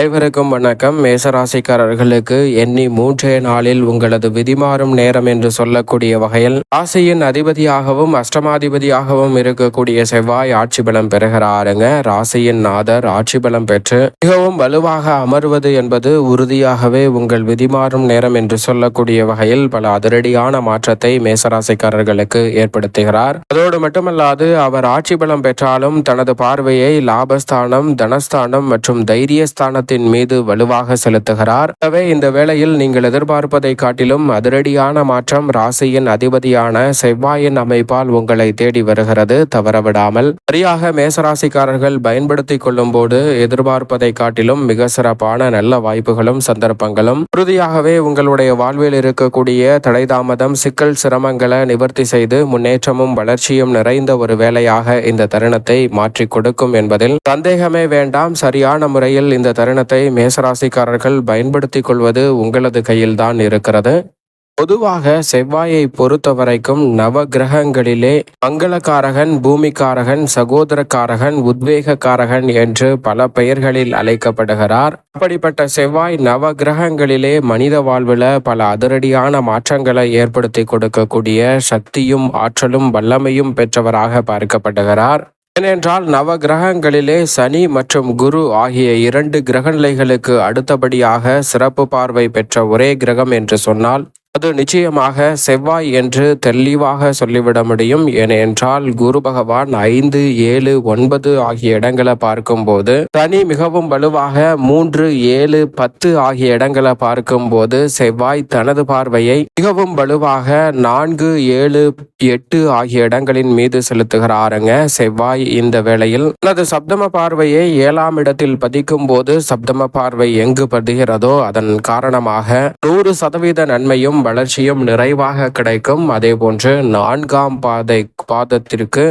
அனைவருக்கும் வணக்கம். மேசராசிக்காரர்களுக்கு எண்ணி மூன்றே நாளில் உங்களது விதிமாறும் நேரம் என்று சொல்லக்கூடிய வகையில் ராசியின் அதிபதியாகவும் அஷ்டமாதிபதியாகவும் இருக்கக்கூடிய செவ்வாய் ஆட்சி பலம் பெறுகிறாருங்க. ராசியின் நாதர் ஆட்சி பலம் பெற்று மிகவும் வலுவாக அமர்வது என்பது உறுதியாகவே உங்கள் விதிமாறும் நேரம் என்று சொல்லக்கூடிய வகையில் பல அதிரடியான மாற்றத்தை மேசராசிக்காரர்களுக்கு ஏற்படுத்துகிறார். அதோடு மட்டுமல்லாது அவர் ஆட்சி பலம் பெற்றாலும் தனது பார்வையை லாபஸ்தானம் தனஸ்தானம் மற்றும் குடும்பத்தின் மீது வலுவாக செலுத்துகிறார். எனவே இந்த வேளையில் நீங்கள் எதிர்பார்ப்பதை காட்டிலும் அதிரடியான மாற்றம் ராசியின் அதிபதியான செவ்வாயின் அமைப்பால் உங்களை தேடி வருகிறது. தவறவிடாமல் சரியாக மேசராசிக்காரர்கள் பயன்படுத்திக் கொள்ளும் போது எதிர்பார்ப்பதை காட்டிலும் மிக சிறப்பான நல்ல வாய்ப்புகளும் சந்தர்ப்பங்களும். உறுதியாகவே உங்களுடைய வாழ்வில் இருக்கக்கூடிய தடை தாமதம் சிக்கல் சிரமங்களை நிவர்த்தி செய்து முன்னேற்றமும் வளர்ச்சியும் நிறைந்த ஒரு வேலையாக இந்த தருணத்தை மாற்றிக் கொடுக்கும் என்பதில் சந்தேகமே வேண்டாம். சரியான முறையில் இந்த தருணத்தை மேசராசிக்காரர்கள் பயன்படுத்திக் கொள்வது உங்களது கையில்தான் இருக்கிறது. பொதுவாக செவ்வாயை பொறுத்த வரைக்கும் நவ கிரகங்களிலே மங்களக்காரகன் பூமிக்காரகன் சகோதரக்காரகன் உத்வேகக்காரகன் என்று பல பெயர்களில் அழைக்கப்படுகிறார். அப்படிப்பட்ட செவ்வாய் நவ கிரகங்களிலே மனித வாழ்வில் பல அதிரடியான மாற்றங்களை ஏற்படுத்தி கொடுக்கக்கூடிய சக்தியும் ஆற்றலும் வல்லமையும் பெற்றவராக பார்க்கப்படுகிறார். ஏனென்றால் நவ கிரகங்களிலே சனி மற்றும் குரு ஆகிய இரண்டு கிரகநிலைகளுக்கு அடுத்தபடியாக சிறப்பு பார்வை பெற்ற ஒரே கிரகம் என்று சொன்னால் அது நிச்சயமாக செவ்வாய் என்று தெளிவாக சொல்லிவிட முடியும். ஏனென்றால் குரு பகவான் ஐந்து ஏழு ஒன்பது ஆகிய இடங்களை பார்க்கும்போது சனி மிகவும் வலுவாக மூன்று ஏழு பத்து ஆகிய இடங்களை பார்க்கும்போது செவ்வாய் தனது பார்வையை மிகவும் வலுவாக நான்கு ஏழு எட்டு ஆகிய இடங்களின் மீது செலுத்துகிறாருங்க. செவ்வாய் இந்த வேளையில் தனது சப்தம பார்வையை ஏழாம் இடத்தில் பதிக்கும் போது சப்தம பார்வை எங்கு பதிகிறதோ அதன் காரணமாக நூறு சதவீத நன்மையும் வளர்ச்சியும் நிறைவாக கிடைக்கும். அதே போன்று நான்காம் பாதை பாதத்திற்கு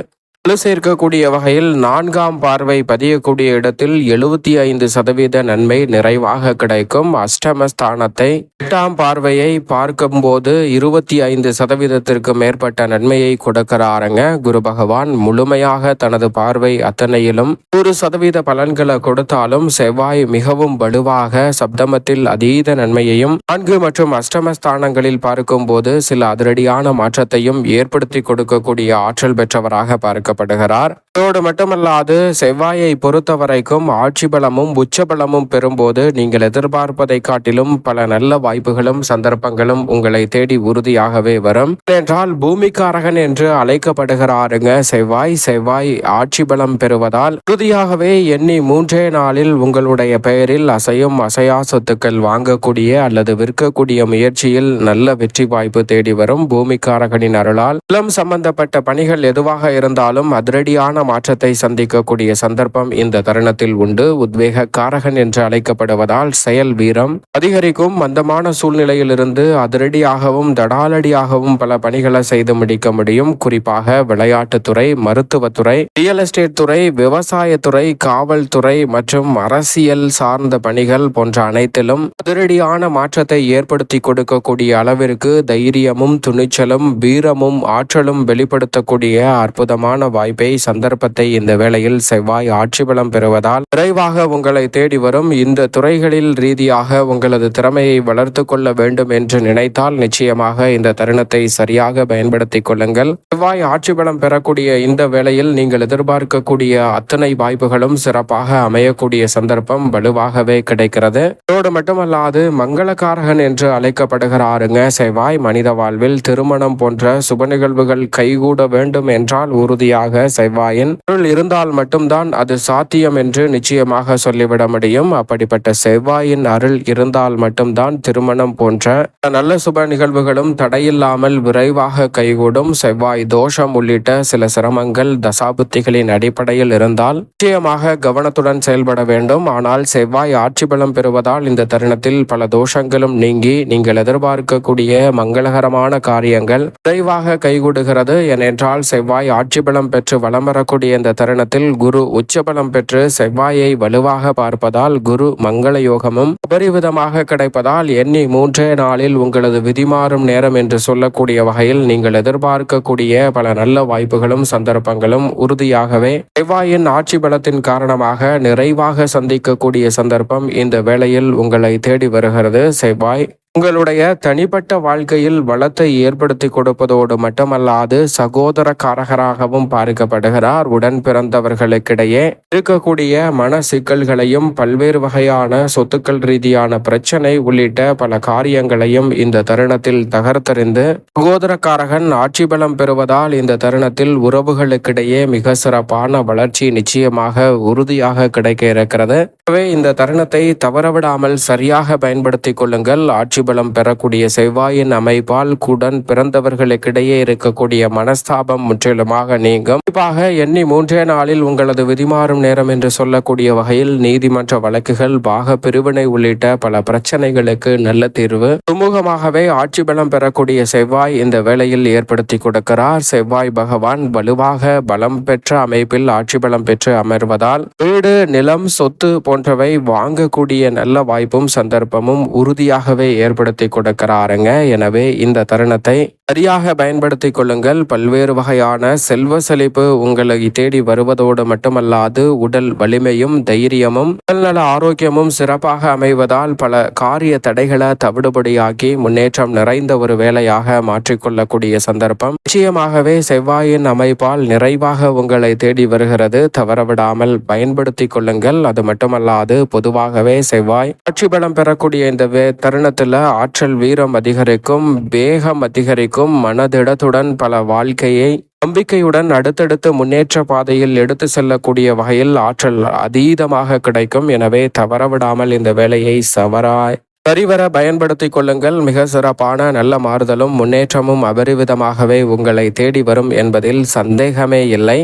வலு சேர்க்கக்கூடிய வகையில் நான்காம் பார்வை பதியக்கூடிய இடத்தில் எழுபத்தி ஐந்து சதவீத நன்மை நிறைவாக கிடைக்கும். அஷ்டமஸ்தானத்தை எட்டாம் பார்வையை பார்க்கும்போது இருபத்தி ஐந்து சதவீதத்திற்கு மேற்பட்ட நன்மையை கொடுக்கிறாருங்க. குரு பகவான் முழுமையாக தனது பார்வை அத்தனையிலும் நூறு சதவீத பலன்களை கொடுத்தாலும் செவ்வாய் மிகவும் வலுவாக சப்தமத்தில் அதீத நன்மையையும் நான்கு மற்றும் அஷ்டமஸ்தானங்களில் பார்க்கும்போது சில அதிரடியான மாற்றத்தையும் ஏற்படுத்தி கொடுக்கக்கூடிய ஆற்றல் பெற்றவராக பார்க்க பார்க்கப்படுகிறார் அதோடு மட்டுமல்லாது செவ்வாயை பொறுத்த வரைக்கும் ஆட்சி பலமும் உச்ச பலமும் பெறும்போது நீங்கள் எதிர்பார்ப்பதை காட்டிலும் பல நல்ல வாய்ப்புகளும் சந்தர்ப்பங்களும் உங்களை தேடி உறுதியாகவே வரும். என்றால் பூமிக்காரகன் என்று அழைக்கப்படுகிறாருங்க. செவ்வாய் செவ்வாய் ஆட்சி பலம் பெறுவதால் உறுதியாகவே எண்ணி மூன்றே நாளில் உங்களுடைய பெயரில் அசையும் அசையா சொத்துக்கள் வாங்கக்கூடிய அல்லது விற்கக்கூடிய முயற்சியில் நல்ல வெற்றி வாய்ப்பு தேடி வரும் பூமிக்காரகனின் அருளால். நிலம் சம்பந்தப்பட்ட பணிகள் எதுவாக இருந்தாலும் அதிரடியான மாற்றத்தை சந்திக்கக்கூடிய சந்தர்ப்பம் இந்த தருணத்தில் உண்டு. உத்வேக காரகன் என்று அழைக்கப்படுவதால் செயல் வீரம் அதிகரிக்கும். மந்தமான சூழ்நிலையிலிருந்து அதிரடியாகவும் தடாலடியாகவும் பல பணிகளை செய்து முடிக்க முடியும். குறிப்பாக விளையாட்டுத்துறை மருத்துவத்துறை ரியல் எஸ்டேட் துறை விவசாயத்துறை காவல்துறை மற்றும் அரசியல் சார்ந்த பணிகள் போன்ற அனைத்திலும் அதிரடியான மாற்றத்தை ஏற்படுத்தி கொடுக்கக்கூடிய அளவிற்கு தைரியமும் துணிச்சலும் வீரமும் ஆற்றலும் வெளிப்படுத்தக்கூடிய அற்புதமான வாய்ப்பை சந்தர்ப்பத்தை இந்த வேளையில் செவ்வாய் ஆட்சி பலம் பெறுவதால் விரைவாக உங்களை தேடி வரும். இந்த துறைகளில் ரீதியாக உங்களது திறமையை வளர்த்து கொள்ள வேண்டும் என்று நினைத்தால் நிச்சயமாக இந்த தருணத்தை சரியாக பயன்படுத்திக் கொள்ளுங்கள். செவ்வாய் ஆட்சி பலம் பெறக்கூடிய இந்த வேளையில் நீங்கள் எதிர்பார்க்கக்கூடிய அத்தனை வாய்ப்புகளும் சிறப்பாக அமையக்கூடிய சந்தர்ப்பம் வலுவாகவே கிடைக்கிறது. இதோடு மட்டுமல்லாது மங்களக்காரகன் என்று அழைக்கப்படுகிறாருங்க. செவ்வாய் மனித வாழ்வில் திருமணம் போன்ற சுப நிகழ்வுகள் கைகூட வேண்டும் என்றால் உறுதியாக செவ்வாயின் அருள் இருந்தால் மட்டும்தான் அது சாத்தியம் என்று நிச்சயமாக சொல்லிவிட முடியும். அப்படிப்பட்ட செவ்வாயின் அருள் இருந்தால் மட்டும்தான் திருமணம் போன்ற நல்ல சுப நிகழ்வுகளும் தடையில்லாமல் விரைவாக கைகூடும். செவ்வாய் தோஷம் உள்ளிட்ட சில சிரமங்கள் தசாபுத்திகளின் அடிப்படையில் இருந்தால் நிச்சயமாக கவனத்துடன் செயல்பட வேண்டும். ஆனால் செவ்வாய் ஆட்சி பலம் பெறுவதால் இந்த தருணத்தில் பல தோஷங்களும் நீங்கி நீங்கள் எதிர்பார்க்கக்கூடிய மங்களகரமான காரியங்கள் விரைவாக கைகூடுகிறது. ஏனென்றால் செவ்வாய் ஆட்சி பலம் பெற்று வலம் வரக்கூடிய இந்த தருணத்தில் குரு உச்சபலம் பெற்று செவ்வாயை வலுவாக பார்ப்பதால் குரு மங்கள யோகமும் அபரிவிதமாக கிடைப்பதால் எண்ணி மூன்றே நாளில் உங்களது விதிமாறும் நேரம் என்று சொல்லக்கூடிய வகையில் நீங்கள் எதிர்பார்க்கக்கூடிய பல நல்ல வாய்ப்புகளும் சந்தர்ப்பங்களும் உறுதியாகவே செவ்வாயின் ஆட்சி பலத்தின் காரணமாக நிறைவாக சந்திக்கக்கூடிய சந்தர்ப்பம் இந்த வேளையில் உங்களை தேடி வருகிறது. செவ்வாய் உங்களுடைய தனிப்பட்ட வாழ்க்கையில் வளத்தை ஏற்படுத்தி கொடுப்பதோடு மட்டுமல்லாது சகோதரக்காரகராகவும் பார்க்கப்படுகிறார். உடன் பிறந்தவர்களுக்கிடையே இருக்கக்கூடிய மன சிக்கல்களையும் பல்வேறு வகையான சொத்துக்கள் ரீதியான பிரச்சனை உள்ளிட்ட பல காரியங்களையும் இந்த தருணத்தில் தகர்த்தறிந்து சகோதரக்காரகன் ஆட்சி பலம் பெறுவதால் இந்த தருணத்தில் உறவுகளுக்கிடையே மிக சிறப்பான வளர்ச்சி நிச்சயமாக உறுதியாக கிடைக்க இருக்கிறது. எனவே இந்த தருணத்தை தவறவிடாமல் சரியாக பயன்படுத்திக் கொள்ளுங்கள். ஆட்சி பலம் பெறக்கூடிய செவ்வாயின் அமைப்பால் குடன் பிறந்தவர்களுக்கிடையே இருக்கக்கூடிய மனஸ்தாபம் முற்றிலுமாக நீங்கும். குறிப்பாக எண்ணி மூன்றே நாளில் உங்களது விதிமாறும் நேரம் என்று சொல்லக்கூடிய வகையில் நீதிமன்ற வழக்குகள் பாக பிரிவினை உள்ளிட்ட பல பிரச்சனைகளுக்கு நல்ல தீர்வு. சுமூகமாகவே ஆட்சி பலம் பெறக்கூடிய செவ்வாய் இந்த வேளையில் ஏற்படுத்தி கொடுக்கிறார். செவ்வாய் பகவான் வலுவாக பலம் பெற்ற அமைப்பில் ஆட்சி பலம் பெற்று அமர்வதால் வீடு நிலம் சொத்து போன்றவை வாங்கக்கூடிய நல்ல வாய்ப்பும் சந்தர்ப்பமும் உறுதியாகவே பயன்படுத்தி கொடுக்கிறாருங்க. எனவே இந்த தருணத்தை சரியாக பயன்படுத்தி கொள்ளுங்கள். பல்வேறு வகையான செல்வ செழிப்பு உங்களை தேடி வருவதோடு மட்டுமல்லாது உடல் வலிமையும் தைரியமும் உடல்நல ஆரோக்கியமும் சிறப்பாக அமைவதால் பல காரிய தடைகளை தவிடுபடியாக்கி முன்னேற்றம் நிறைந்த ஒரு வேலையாக மாற்றிக்கொள்ளக்கூடிய சந்தர்ப்பம். நிச்சயமாகவே செவ்வாயின் அமைப்பால் நிறைவாக உங்களை தேடி வருகிறது. தவறவிடாமல் பயன்படுத்தி கொள்ளுங்கள். அது மட்டுமல்லாது பொதுவாகவே செவ்வாய் ஆட்சி பலம் பெறக்கூடிய இந்த தருணத்தில் தருணத்துல ஆற்றல் வீரம் அதிகரிக்கும் வேகம் அதிகரிக்கும் மனதிடத்துடன் பல வாழ்க்கையை நம்பிக்கையுடன் அடுத்தடுத்து முன்னேற்ற பாதையில் எடுத்து செல்லக்கூடிய வகையில் ஆற்றல் அதீதமாக கிடைக்கும். எனவே தவறவிடாமல் இந்த வேலையை சவராய் சரிவர பயன்படுத்திக் கொள்ளுங்கள். மிக சிறப்பான நல்ல மாறுதலும் முன்னேற்றமும் அபரிவிதமாகவே உங்களை தேடி வரும் என்பதில் சந்தேகமே இல்லை.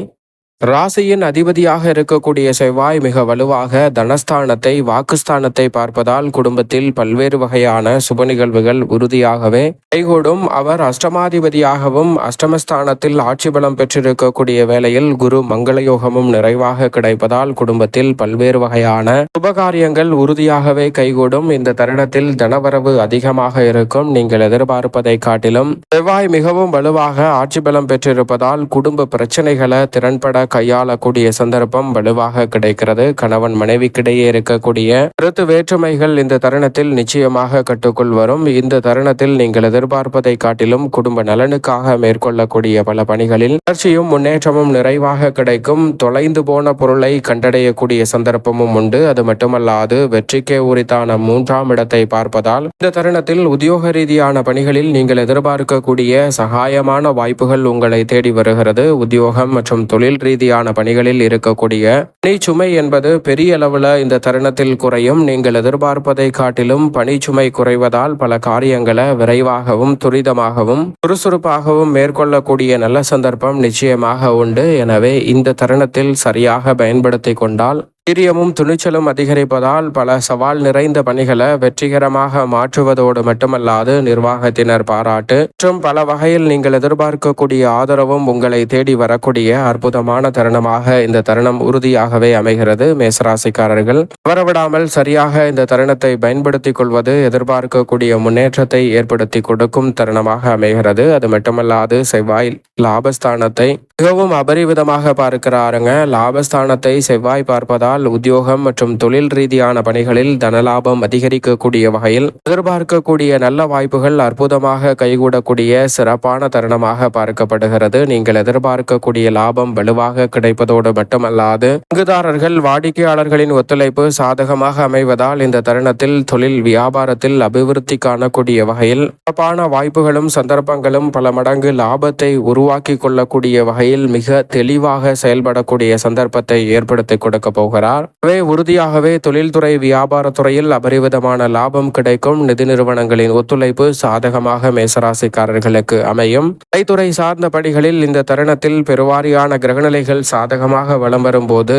ராசியின் அதிபதியாக இருக்கக்கூடிய செவ்வாய் மிக வலுவாக தனஸ்தானத்தை வாக்குஸ்தானத்தை பார்ப்பதால் குடும்பத்தில் பல்வேறு வகையான சுப நிகழ்வுகள் உறுதியாகவே கைகூடும். அவர் அஷ்டமாதிபதியாகவும் அஷ்டமஸ்தானத்தில் ஆட்சி பலம் பெற்றிருக்கக்கூடிய வேளையில் குரு மங்களயோகமும் நிறைவாக கிடைப்பதால் குடும்பத்தில் பல்வேறு வகையான சுபகாரியங்கள் உறுதியாகவே கைகூடும். இந்த தருணத்தில் தனவரவு அதிகமாக இருக்கும். நீங்கள் எதிர்பார்ப்பதை காட்டிலும் செவ்வாய் மிகவும் வலுவாக ஆட்சி பலம் பெற்றிருப்பதால் குடும்ப பிரச்சனைகளை திறன்பட கையாளக்கூடிய சந்தர்ப்பம் வலுவாக கிடைக்கிறது. கணவன் மனைவிக்கிடையே இருக்கக்கூடிய கருத்து வேற்றுமைகள் இந்த தருணத்தில் நிச்சயமாக கட்டுக்குள் வரும். இந்த தருணத்தில் நீங்கள் எதிர்பார்ப்பதை காட்டிலும் குடும்ப நலனுக்காக மேற்கொள்ளக்கூடிய பல பணிகளில் வளர்ச்சியும் முன்னேற்றமும் நிறைவாக கிடைக்கும். தொலைந்து போன பொருளை கண்டடையக்கூடிய சந்தர்ப்பமும் உண்டு. அது மட்டுமல்லாது வெற்றிக்கே உரித்தான மூன்றாம் இடத்தை பார்ப்பதால் இந்த தருணத்தில் உத்தியோக ரீதியான பணிகளில் நீங்கள் எதிர்பார்க்கக்கூடிய சகாயமான வாய்ப்புகள் உங்களை தேடி வருகிறது. உத்தியோகம் மற்றும் தொழில் ரீதி ரீதியான பணிகளில் இருக்கக்கூடிய பணி சுமை என்பது பெரிய அளவுல இந்த தருணத்தில் குறையும். நீங்கள் எதிர்பார்ப்பதை காட்டிலும் பணிச்சுமை குறைவதால் பல காரியங்களை விரைவாகவும் துரிதமாகவும் சுறுசுறுப்பாகவும் மேற்கொள்ளக்கூடிய நல்ல சந்தர்ப்பம் நிச்சயமாக உண்டு. எனவே இந்த தருணத்தில் சரியாக பயன்படுத்தி கொண்டால் வீரியமும் துணிச்சலும் அதிகரிப்பதால் பல சவால் நிறைந்த பணிகளை வெற்றிகரமாக மாற்றுவதோடு மட்டுமல்லாது நிர்வாகத்தினர் பாராட்டு மற்றும் பல வகையில் நீங்கள் எதிர்பார்க்கக்கூடிய ஆதரவும் உங்களை தேடி வரக்கூடிய அற்புதமான தருணமாக இந்த தருணம் உறுதியாகவே அமைகிறது. மேசராசிக்காரர்கள் வரவிடாமல் சரியாக இந்த தருணத்தை பயன்படுத்திக் கொள்வது எதிர்பார்க்கக்கூடிய முன்னேற்றத்தை ஏற்படுத்தி கொடுக்கும் தருணமாக அமைகிறது. அது மட்டுமல்லாது செவ்வாய் லாபஸ்தானத்தை மிகவும் அபரிவிதமாக பார்க்கிறாருங்க. லாபஸ்தானத்தை செவ்வாய் பார்ப்பதால் உத்தியோகம் மற்றும் தொழில் ரீதியான பணிகளில் தனலாபம் அதிகரிக்கக்கூடிய வகையில் எதிர்பார்க்கக்கூடிய நல்ல வாய்ப்புகள் அற்புதமாக கைகூடக்கூடிய சிறப்பான தருணமாக பார்க்கப்படுகிறது. நீங்கள் எதிர்பார்க்கக்கூடிய லாபம் வலுவாக கிடைப்பதோடு மட்டுமல்லாது பங்குதாரர்கள் வாடிக்கையாளர்களின் ஒத்துழைப்பு சாதகமாக அமைவதால் இந்த தருணத்தில் தொழில் வியாபாரத்தில் அபிவிருத்தி காணக்கூடிய வகையில் சிறப்பான வாய்ப்புகளும் சந்தர்ப்பங்களும் பல மடங்கு லாபத்தை உருவாக்கி கொள்ளக்கூடிய வகையில் மிக தெளிவாக செயல்படக்கூடிய சந்தர்ப்பத்தை ஏற்படுத்தி கொடுக்க போகிறார். எனவே உறுதியாகவே தொழில்துறை வியாபாரத்துறையில் அபரிவிதமான லாபம் கிடைக்கும் நிதி நிறுவனங்களின் ஒத்துழைப்பு சாதகமாக மேசராசிக்காரர்களுக்கு அமையும். கலைத்துறை சார்ந்த பணிகளில் இந்த தருணத்தில் பெருவாரியான கிரகநிலைகள் சாதகமாக வலம் வரும்போது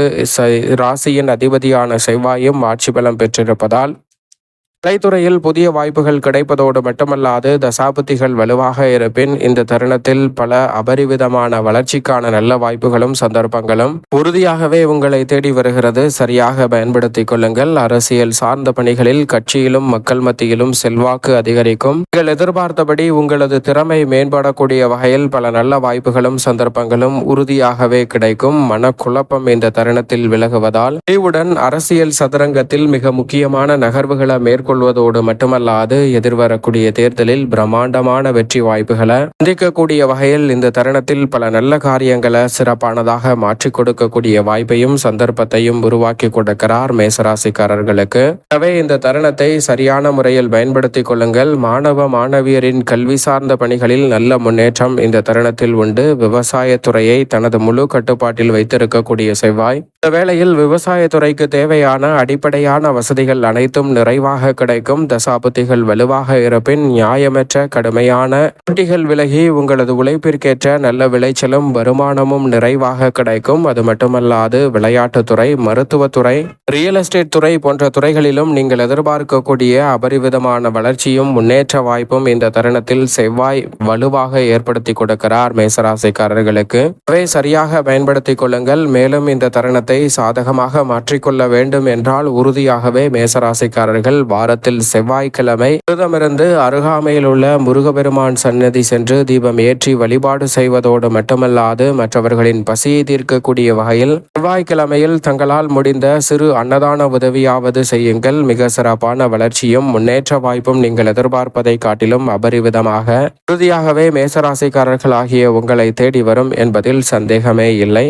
ராசியின் அதிபதியான செவ்வாயும் ஆட்சி பலம் பெற்றிருப்பதால் கலைத்துறையில் புதிய வாய்ப்புகள் கிடைப்பதோடு மட்டுமல்லாது தசாபுத்திகள் வலுவாக இருப்பின் இந்த தருணத்தில் பல அபரிவிதமான வளர்ச்சிக்கான நல்ல வாய்ப்புகளும் சந்தர்ப்பங்களும் உறுதியாகவே உங்களை தேடி வருகிறது. சரியாக பயன்படுத்திக் கொள்ளுங்கள். அரசியல் சார்ந்த பணிகளில் கட்சியிலும் மக்கள் மத்தியிலும் செல்வாக்கு அதிகரிக்கும். நீங்கள் எதிர்பார்த்தபடி உங்களது திறமை மேம்படக்கூடிய வகையில் பல நல்ல வாய்ப்புகளும் சந்தர்ப்பங்களும் உறுதியாகவே கிடைக்கும். மனக்குழப்பம் இந்த தருணத்தில் விலகுவதால் தெளிவுடன் அரசியல் சதுரங்கத்தில் மிக முக்கியமான நகர்வுகளை மேற்கொள்வதோடு மட்டுமல்லாது எதிர்வரக்கூடிய தேர்தலில் பிரம்மாண்டமான வெற்றி வாய்ப்புகளை சந்திக்கக்கூடிய வகையில் இந்த தருணத்தில் பல நல்ல காரியங்களை சிறப்பானதாக மாற்றிக் கொடுக்கக்கூடிய வாய்ப்பையும் சந்தர்ப்பத்தையும் உருவாக்கி கொடுக்கிறார் மேசராசிக்காரர்களுக்கு. எனவே இந்த தருணத்தை சரியான முறையில் பயன்படுத்திக் கொள்ளுங்கள். மாணவ மாணவியரின் கல்வி சார்ந்த பணிகளில் நல்ல முன்னேற்றம் இந்த தருணத்தில் உண்டு. விவசாயத்துறையை தனது முழு கட்டுப்பாட்டில் வைத்திருக்கக்கூடிய செவ்வாய். இந்த வேளையில் விவசாயத்துறைக்கு தேவையான அடிப்படையான வசதிகள் அனைத்தும் நிறைவாக கிடைக்கும். தசாபுத்திகள் வலுவாக இருப்பின் நியாயமற்ற கடுமையான போட்டிகள் விலகி உங்களது உழைப்பிற்கேற்ற நல்ல விளைச்சலும் வருமானமும் நிறைவாக கிடைக்கும். அது மட்டுமல்லாது விளையாட்டுத்துறை மருத்துவத்துறை ரியல் எஸ்டேட் துறை போன்ற துறைகளிலும் நீங்கள் எதிர்பார்க்கக்கூடிய அபரிவிதமான வளர்ச்சியும் முன்னேற்ற வாய்ப்பும் இந்த தருணத்தில் செவ்வாய் வலுவாக ஏற்படுத்தி கொடுக்கிறார் மேசராசிக்காரர்களுக்கு. அவை சரியாக பயன்படுத்திக் கொள்ளுங்கள். மேலும் இந்த தருணத்தை சாதகமாக மாற்றிக்கொள்ள வேண்டும் என்றால் உறுதியாகவே மேசராசிக்காரர்கள் வாரத்தில் செவ்வாய்க்கிழமை விரதமிருந்து அருகாமையில் உள்ள முருகபெருமான் சன்னதி சென்று தீபம் ஏற்றி வழிபாடு செய்வதோடு மட்டுமல்லாது மற்றவர்களின் பசியை தீர்க்கக்கூடிய வகையில் செவ்வாய்க்கிழமையில் தங்களால் முடிந்த சிறு அன்னதான உதவியாவது செய்யுங்கள். மிக சிறப்பான வளர்ச்சியும் முன்னேற்ற வாய்ப்பும் நீங்கள் எதிர்பார்ப்பதை காட்டிலும் அபரிவிதமாக. உறுதியாகவே மேசராசிக்காரர்கள் ஆகிய உங்களை தேடி வரும் என்பதில் சந்தேகமே இல்லை.